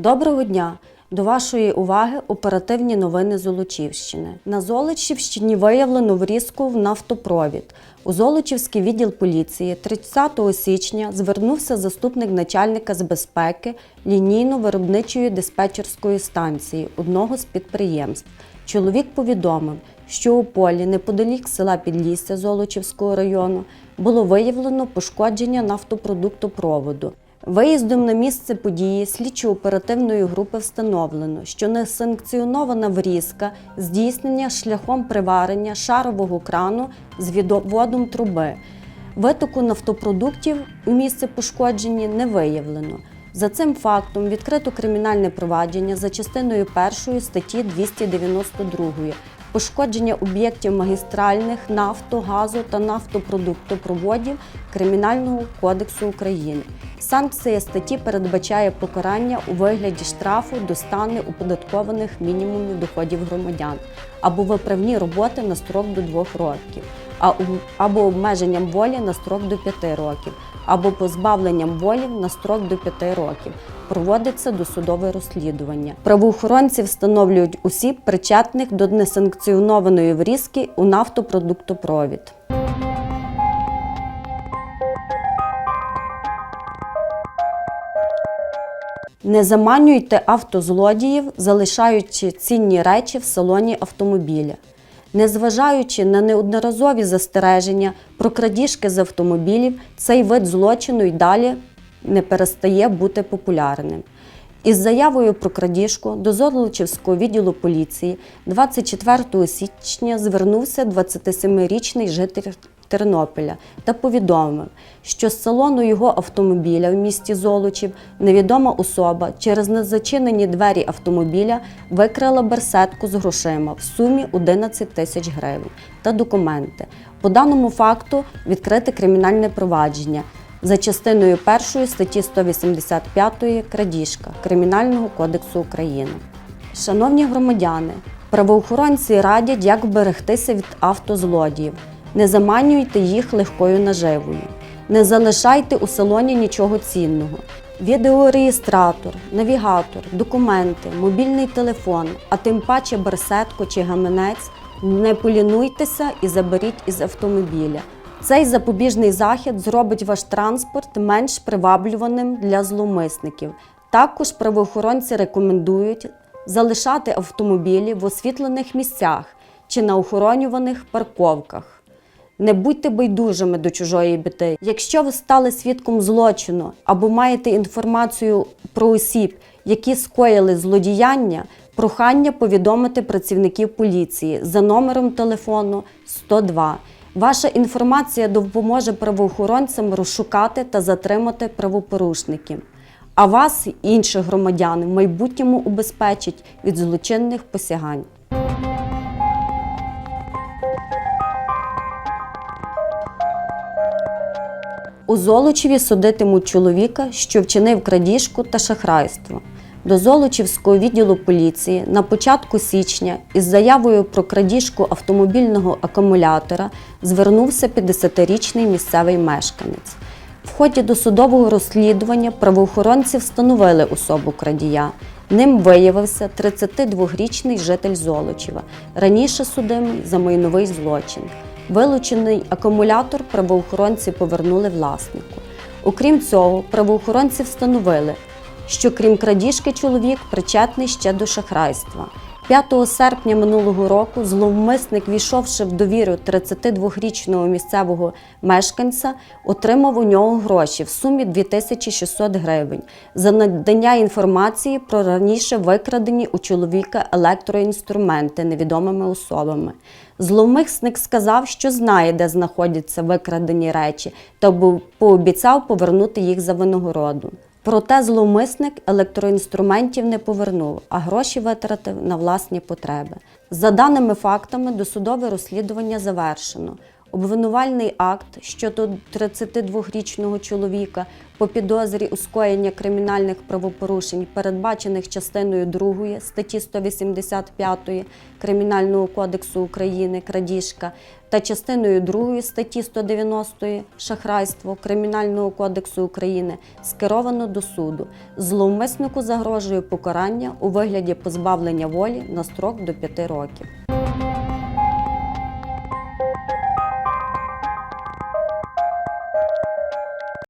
Доброго дня! До вашої уваги оперативні новини Золочівщини. На Золочівщині виявлено врізку в нафтопровід. У Золочівський відділ поліції 30 січня звернувся заступник начальника з безпеки лінійно-виробничої диспетчерської станції одного з підприємств. Чоловік повідомив, що у полі неподалік села Підлісся Золочівського району було виявлено пошкодження нафтопродуктопроводу. Виїздом на місце події слідчо-оперативної групи встановлено, що несанкціонована врізка здійснення шляхом приварення шарового крану з відводом труби. Витоку нафтопродуктів у місце пошкодження не виявлено. За цим фактом відкрито кримінальне провадження за частиною 1 статті 292 пошкодження об'єктів магістральних нафто, газу та нафтопродуктопроводів Кримінального кодексу України. Санкція статті передбачає покарання у вигляді штрафу до стани оподаткованих мінімумів доходів громадян або виправні роботи на строк до 2 років, або обмеженням волі на строк до 5 років, або позбавленням волі на строк до 5 років. Проводиться досудове розслідування. Правоохоронці встановлюють осіб, причетних до несанкціонованої врізки у нафтопродуктопровід. Не заманюйте автозлодіїв, залишаючи цінні речі в салоні автомобіля. Незважаючи на неодноразові застереження про крадіжки з автомобілів, цей вид злочину й далі не перестає бути популярним. Із заявою про крадіжку до Золочівського відділу поліції 24 січня звернувся 27-річний житель Тернополя та повідомив, що з салону його автомобіля в місті Золочів невідома особа через незачинені двері автомобіля викрала берсетку з грошима в сумі 11 тисяч гривень та документи. По даному факту відкрите кримінальне провадження за частиною 1 статті 185 крадіжка Кримінального кодексу України. Шановні громадяни, правоохоронці радять, як вберегтися від автозлодіїв. Не заманюйте їх легкою наживою. Не залишайте у салоні нічого цінного. Відеореєстратор, навігатор, документи, мобільний телефон, а тим паче берсетку чи гаманець. Не полінуйтеся і заберіть із автомобіля. Цей запобіжний захід зробить ваш транспорт менш приваблюваним для зловмисників. Також правоохоронці рекомендують залишати автомобілі в освітлених місцях чи на охоронюваних парковках. Не будьте байдужими до чужої біди. Якщо ви стали свідком злочину або маєте інформацію про осіб, які скоїли злодіяння, прохання повідомити працівників поліції за номером телефону 102. Ваша інформація допоможе правоохоронцям розшукати та затримати правопорушників. А вас, інших громадян, в майбутньому убезпечить від злочинних посягань. У Золочеві судитимуть чоловіка, що вчинив крадіжку та шахрайство. До Золочівського відділу поліції на початку січня із заявою про крадіжку автомобільного акумулятора звернувся 50-річний місцевий мешканець. В ході досудового розслідування правоохоронці встановили особу крадія. Ним виявився 32-річний житель Золочева, раніше судимий за майновий злочин. Вилучений акумулятор правоохоронці повернули власнику. Окрім цього, правоохоронці встановили, що крім крадіжки чоловік причетний ще до шахрайства. 5 серпня минулого року зловмисник, війшовши в довіру 32-річного місцевого мешканця, отримав у нього гроші в сумі 2600 гривень за надання інформації про раніше викрадені у чоловіка електроінструменти невідомими особами. Зловмисник сказав, що знає, де знаходяться викрадені речі, та пообіцяв повернути їх за винагороду. Проте зловмисник електроінструментів не повернув, а гроші витратив на власні потреби. За даними фактами, досудове розслідування завершено. Обвинувальний акт щодо 32-річного чоловіка по підозрі у скоєння кримінальних правопорушень, передбачених частиною 2 статті 185 Кримінального кодексу України крадіжка, та частиною 2 статті 190 шахрайство Кримінального кодексу України скеровано до суду. Зловмиснику загрожує покарання у вигляді позбавлення волі на строк до 5 років.